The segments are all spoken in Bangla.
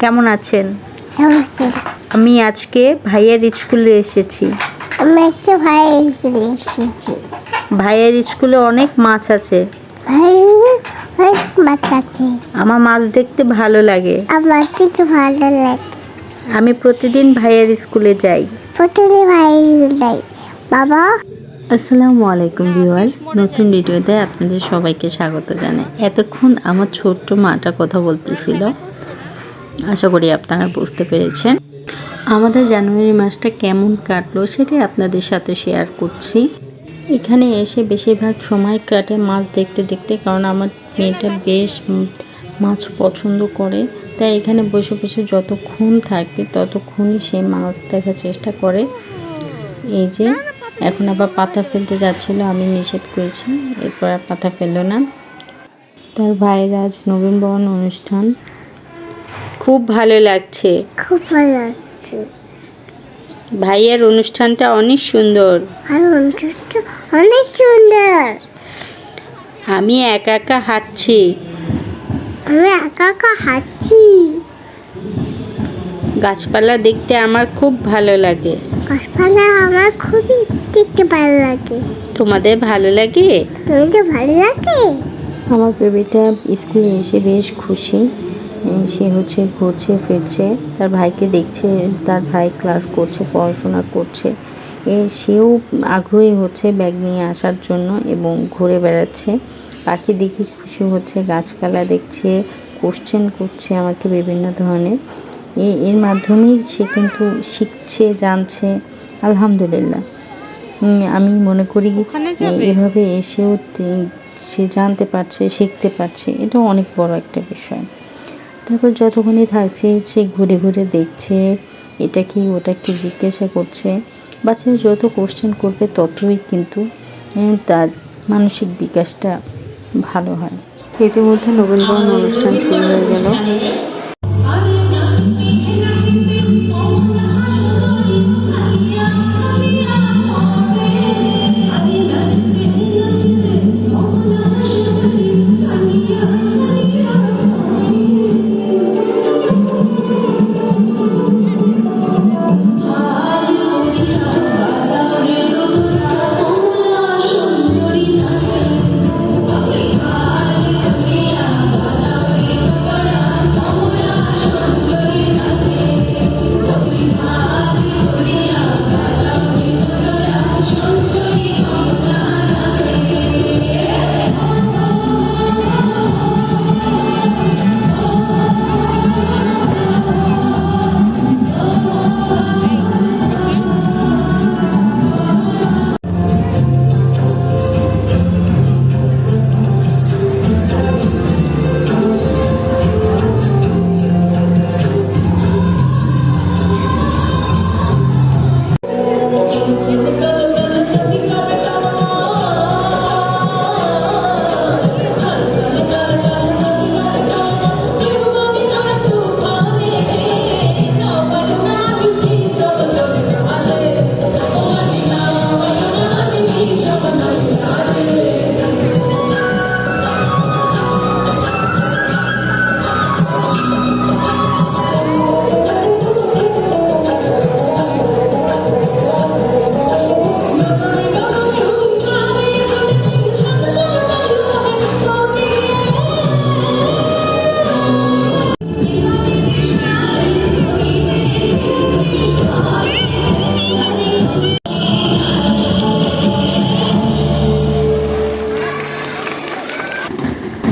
কেমন আছেন? কেমন আছেন আমি আজকে ভাইয়ের স্কুলে এসেছি। আমি ভাইয়ের স্কুলে অনেক মাছ আছে। অনেক মাছ আছে। আমার মাছ দেখতে ভালো লাগে। আমার থেকে ভালো লাগে। আমি প্রতিদিন ভাইয়ের স্কুলে যাই। প্রতিদিন ভাই নাই বাবা? আসসালামু আলাইকুম ভিউয়ার নতুন ভিডিওতে আপনাদের সবাইকে স্বাগত জানাই। এতক্ষণ আমার ছোট্ট মাটা কথা বলতেছিল। আশা করি আপনারা বুঝতে পেরেছেন। আমাদের জানুয়ারি মাসটা কেমন কাটলো সেটাই আপনাদের সাথে শেয়ার করছি। এখানে এসে বেশিরভাগ সময় কাটে মাছ দেখতে দেখতে, কারণ আমার মেয়েটা বেশ মাছ পছন্দ করে। তাই এখানে বসে বসে যতক্ষণ থাকে ততক্ষণই সে মাছ দেখার চেষ্টা করে। এই যে এখন আবার পাতা ফেলতে যাচ্ছিল আমি নিষেধ করেছি এরপর আর পাতা ফেলল না। তার ভাইয়ের আজ নবীন বরণ অনুষ্ঠান। খুব ভালো লাগছে। খুব ভালো লাগছে। ভাইয়ের অনুষ্ঠানটা অনেক সুন্দর। আর অনুষ্ঠানটা অনেক সুন্দর। আমি একা একা হাঁটছি। আমি একা একা হাঁটছি। গাছপালা দেখতে আমার খুব ভালো লাগে। গাছপালা আমার খুবই দেখতে ভালো লাগে। তোমাদের ভালো লাগে? তুমি তো ভালো লাগে? আমার বেবিটা স্কুলে এসে বেশ খুশি। সে হচ্ছে ঘুরছে ফিরছে তার ভাইকে দেখছে তার ভাই ক্লাস করছে পড়াশোনা করছে। এ সেও আগ্রহী হচ্ছে ব্যাগ নিয়ে আসার জন্য এবং ঘুরে বেড়াচ্ছে। পাখি দেখে খুশি হচ্ছে গাছপালা দেখছে কোশ্চেন করছে আমাকে বিভিন্ন ধরনের। এর মাধ্যমেই সে কিন্তু শিখছে জানছে আলহামদুলিল্লাহ। আমি মনে করি এভাবে এসেও সে জানতে পারছে শিখতে পারছে এটা অনেক বড় একটা বিষয়। তারপর যতক্ষণই থাকছে সে ঘুরে ঘুরে দেখছে এটা কি ওটা কি জিজ্ঞাসা করছে। বাচ্চারা যত কোশ্চেন করবে ততই কিন্তু তার মানসিক বিকাশটা ভালো হয়। ইতিমধ্যে নবীনবরণ অনুষ্ঠান শুরু হয়ে গেল।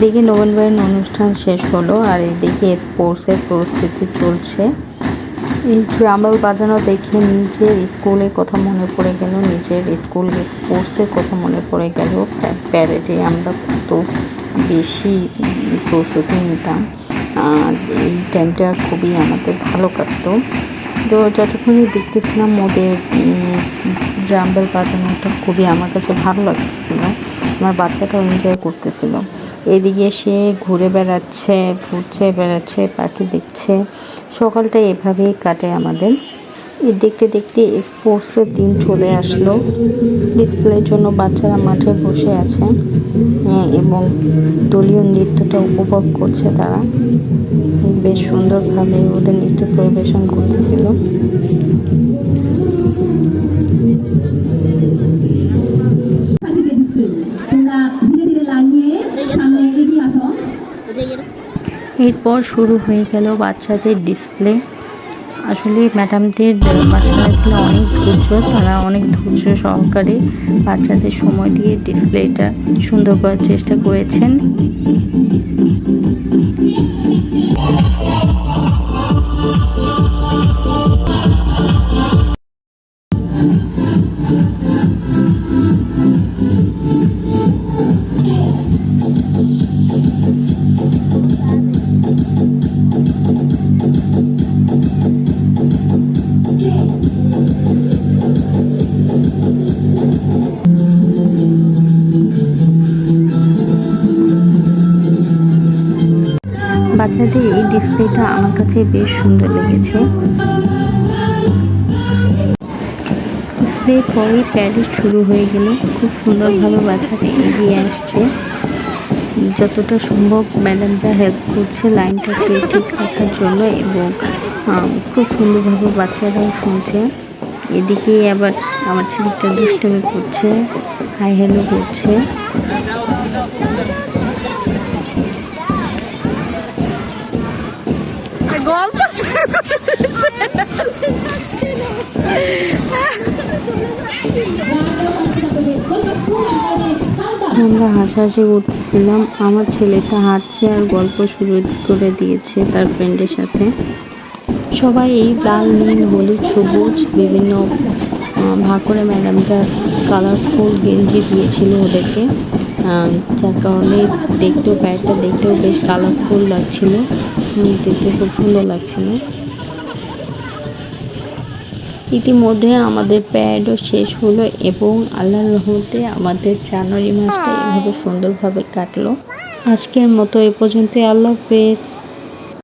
এদিকে নবীনবরণ অনুষ্ঠান শেষ হলো আর এদিকে স্পোর্টসের প্রস্তুতি চলছে। এই ড্রামাল বাজানো দেখে নিজের স্কুলের কথা মনে পড়ে গেল, নিজের স্কুল স্পোর্টসের কথা মনে পড়ে গেল। প্যারেডে আমরা কত বেশি প্রস্তুতি নিতাম। আর এই টাইমটা খুবই আমাদের ভালো কাটতো। তো যতক্ষণই দেখতেছিলাম ওদের ড্রাম্বেল বাজানোটা খুবই আমার কাছে ভালো লাগতেছিল। আমার বাচ্চাটাও এনজয় করতেছিল। এদিকে সে ঘুরে বেড়াচ্ছে ঘুরছে বেড়াচ্ছে পাখি দেখছে। সকালটা এভাবেই কাটে আমাদের। দেখতে দেখতে স্পোর্টসের দিন চলে আসলো। ডিসপ্লের জন্য বাচ্চারা মাঠে বসে আছে হ্যাঁ, এবং দলীয় নৃত্যটা উপভোগ করছে তারা। বেশ সুন্দরভাবে ওদের নৃত্য পরিবেশন করতেছিল। এরপর শুরু হয়ে গেল বাচ্চাদের ডিসপ্লে আসলে ম্যাডামদের বাচ্চাদের অনেক ধৈর্য, তারা অনেক ধৈর্য সহকারে বাচ্চাদের সময় দিয়ে ডিসপ্লেটা সুন্দর করার চেষ্টা করেছেন। বাচ্চাদের এই ডিসপ্লেটা আমার কাছে বেশ সুন্দর লেগেছে। ডিসপ্লে পরে প্যারেড শুরু হয়ে গেল। খুব সুন্দরভাবে বাচ্চারা এগিয়ে আসছে। যতটা সম্ভব ম্যাডামরা হেল্প করছে লাইনটাকে ঠিক রাখার জন্য এবং খুব সুন্দরভাবে বাচ্চারাও শুনছে। এদিকে আবার আমার ছেলেটা দুষ্টমি করছে, হাই হ্যালো করছে। আমরা হাসাহাসি করতেছিলাম। আমার ছেলেটা হাঁটছে আর গল্প শুরু করে দিয়েছে তার ফ্রেন্ডের সাথে। সবাই এই লাল নীল হলুদ সবুজ বিভিন্ন আহ, ভাগ করে ম্যাডামটা কালারফুল গেঞ্জি দিয়েছিল ওদেরকে। যার কারণে দেখতেও প্যাডটা দেখতেও বেশ কালারফুল লাগছিল। উম, দেখতে খুব সুন্দর লাগছিল। ইতিমধ্যে আমাদের প্যাডও শেষ হলো এবং আল্লাহর রহমতে আমাদের জানুয়ারি মাসটা এভাবে সুন্দরভাবে কাটলো। আজকের মতো এ পর্যন্ত আল্লাহ হাফেজ।